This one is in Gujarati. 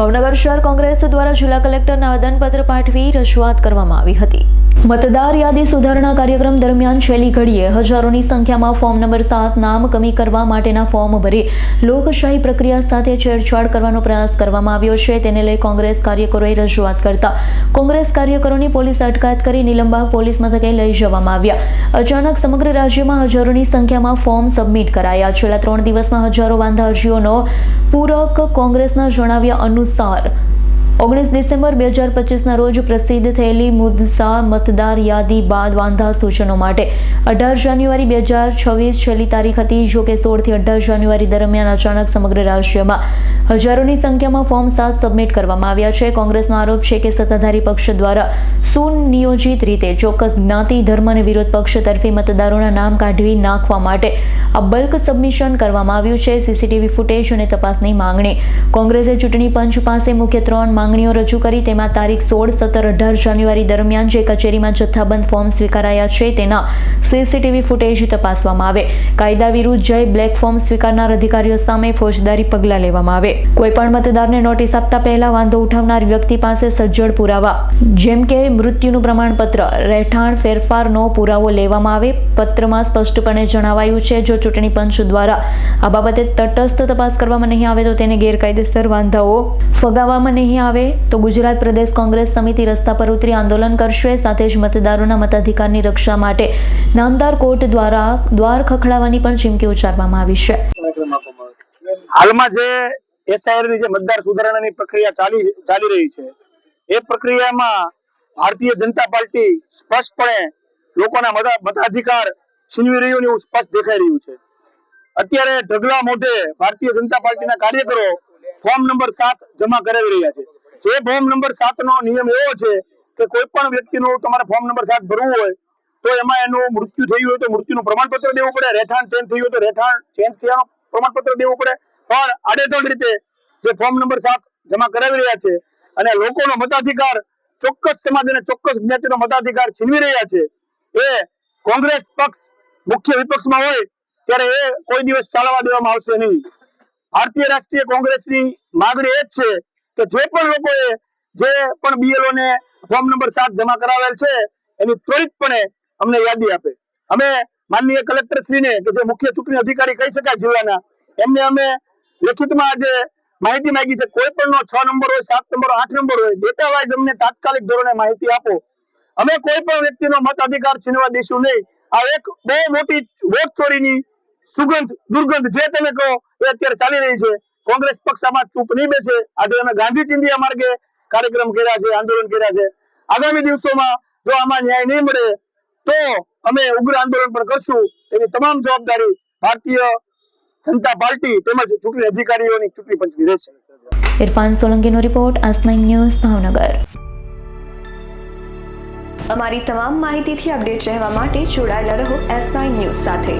ભાવનગર શહેર કોંગ્રેસ દ્વારા જિલ્લા કલેક્ટરને આવેદનપત્ર પાઠવી રજૂઆત કરવામાં આવી હતી. મતદાર યાદી સુધારણા કાર્યક્રમ દરમિયાન છેલ્લી ઘડીએ હજારોની સંખ્યામાં ફોર્મ નંબર સાત નામ કમી કરવા માટેના ફોર્મ ભરી લોકશાહી પ્રક્રિયા સાથે છેડછાડ કરવાનો પ્રયાસ કરવામાં આવ્યો છે. તેને લઈ કોંગ્રેસ કાર્યકરોએ રજૂઆત કરતા કોંગ્રેસ કાર્યકરોની પોલીસ અટકાયત કરી નિલંબા પોલીસ મથકે લઈ જવામાં આવ્યા. અચાનક સમગ્ર રાજ્યમાં હજારોની સંખ્યામાં ફોર્મ સબમિટ કરાયા. છેલ્લા ત્રણ દિવસમાં હજારો વાંધા અરજીઓનો પૂરક કોંગ્રેસના જણાવ્યા અનુસાર ઓગણીસ ડિસેમ્બર બે હજાર પચીસના રોજ પ્રસિદ્ધ થયેલી મુદ્દા મતદાર યાદી બાદ વાંધા સૂચનો માટે. અઢાર જાન્યુઆરી બે હજાર છવ્વીસ છેલ્લી તારીખ હતી જો કે સોળથી અઢાર જાન્યુઆરી દરમિયાન અચાનક સમગ્ર રાજ્યમાં હજારોની સંખ્યામાં ફોર્મ સાત સબમિટ કરવામાં આવ્યા છે. કોંગ્રેસનો આરોપ છે કે સત્તાધારી પક્ષ દ્વારા સુનિયોજિત રીતે ચોક્કસ જ્ઞાતિ, ધર્મ અને વિરોધ પક્ષ તરફી મતદારોના નામ કાઢવી નાખવા માટે આ બલ્ક સબમિશન કરવામાં આવ્યું છે. સીસીટીવી ફૂટેજ અને તપાસની માંગણી. કોંગ્રેસે ચૂંટણી પંચ પાસે મુખ્ય ત્રણ માંગણીઓ રજૂ કરી. તેમાં તારીખ સોળ, સત્તર, અઢાર જાન્યુઆરી દરમિયાન જે કચેરીમાં જથ્થાબંધ ફોર્મ સ્વીકારાયા છે, તેના સીસીટીવી ફૂટેજ તપાસવામાં આવે. કાયદા વિરુદ્ધ જય બ્લેક ફોર્મ સ્વીકારનાર અધિકારીઓ સામે ફોજદારી પગલાં લેવામાં આવે. કોઈપણ મતદારને નોટિસ આપતા પહેલા વાંધો ઉઠાવનાર વ્યક્તિ પાસે સજ્જડ પુરાવા. જેમ કે મૃત્યુનું પ્રમાણપત્ર, રહેઠાણ, ફેરફારનો પુરાવો લેવામાં આવે. પત્રમાં સ્પષ્ટપણે જણાવાયું છે, જો ચૂંટણી પંચ દ્વારા આ બાબતે તટસ્થ તપાસ કરવામાં નહીં આવે તો તેને ગેરકાયદેસર વાંધાઓ ફગાવવામાં નહીં આવે. તો ગુજરાત પ્રદેશ કોંગ્રેસ સમિતિ રસ્તા પર ઉતરી આંદોલન કરશે. સાથે જ મતદારોના મતાધિકારની રક્ષા માટે નામદાર કોર્ટ દ્વારા દ્વાર ખખડાવવાની પણ ચીમકી ઉચ્ચારવામાં આવી છે. હાલમાં જે એસઆઈઆરની જે મતદાર સુધારણાની પ્રક્રિયા ચાલી ચાલી રહી છે, એ પ્રક્રિયામાં ભારતીય જનતા પાર્ટી સ્પષ્ટપણે લોકોના મતા- મતાધિકાર છીનવી રહ્યું એવું સ્પષ્ટ દેખાઈ રહ્યું છે. અત્યારે ઢગલા મોઢે ભારતીય જનતા પાર્ટીના કાર્યકરો ફોર્મ નંબર સાત જમા કરાવી રહ્યા છે. જે ફોર્મ નંબર સાત નો નિયમ એવો છે કે કોઈ પણ વ્યક્તિનું તમારે ફોર્મ નંબર સાત ભરવું હોય, તો એમાં એનું મૃત્યુ થયું હોય તો મૃત્યુનું પ્રમાણપત્ર દેવું પડે, રહેઠાણ ચેન્જ થયું હોય તો રહેઠાણ ચેન્જ થયાનું પ્રમાણપત્ર દેવું પડે પણ આડેધડ રીતે જે ફોર્મ નંબર સાત જમા કરાવી રહ્યા છે અને લોકોનો મતાધિકાર ચોક્કસ સમાજ અને ચોક્કસ જ્ઞાતિનો મતાધિકાર છીનવી રહ્યા છે, એ કોંગ્રેસ પક્ષ મુખ્ય વિપક્ષમાં હોય ત્યારે એ કોઈ દિવસ ચાલવા દેવામાં આવશે નહીં. ભારતીય રાષ્ટ્રીય કોંગ્રેસની માગણી એ જ છે કે જે પણ લોકોએ જે પણ બીએલઓ ને ફોર્મ નંબર સાત જમા કરાવેલ છે, એની ત્વરિતપણે અમને યાદી આપે. અમે માનનીય કલેક્ટર શ્રીને કે જે મુખ્ય ચૂંટણી અધિકારી કહી શકાય જિલ્લાના, એમને અમે લેખિતમાં આજે માહિતી માંગી છે. કોઈ પણ નો છ નંબર હોય, સાત નંબર આઠ નંબર હોય ડેટા વાઇઝ અમને તાત્કાલિક ધોરણે માહિતી આપો. અમે કોઈ પણ વ્યક્તિનો મત અધિકાર છીનવા દઈશું નહીં. આ એક બહુ મોટી વોટ ચોરીની સુગંધ, દુર્ગંધ જે તમે કહો, એ અત્યારે ચાલી રહી છે. કોંગ્રેસ પક્ષ આમાં ચૂપ નહીં બેસે. આજે અમે ગાંધી ચિંધિયા માર્ગે કાર્યક્રમ કર્યા છે, આંદોલન કર્યા છે. આગામી દિવસોમાં જો આમાં ન્યાય નહીં મળે, તો અમે ઉગ્ર આંદોલન પણ કરશું. એની તમામ જવાબદારી ભારતીય જનતા પાર્ટી તેમજ ચૂંટણી અધિકારીઓની ચૂંટણી પંચની રહેશે ઇરફાન સોલંકીનો રિપોર્ટ આસ ન્યૂઝ ભાવનગર. અમારી તમામ માહિતીથી અપડેટ રહેવા માટે જોડાયેલા રહો એસ નાઇન ન્યૂઝ સાથે.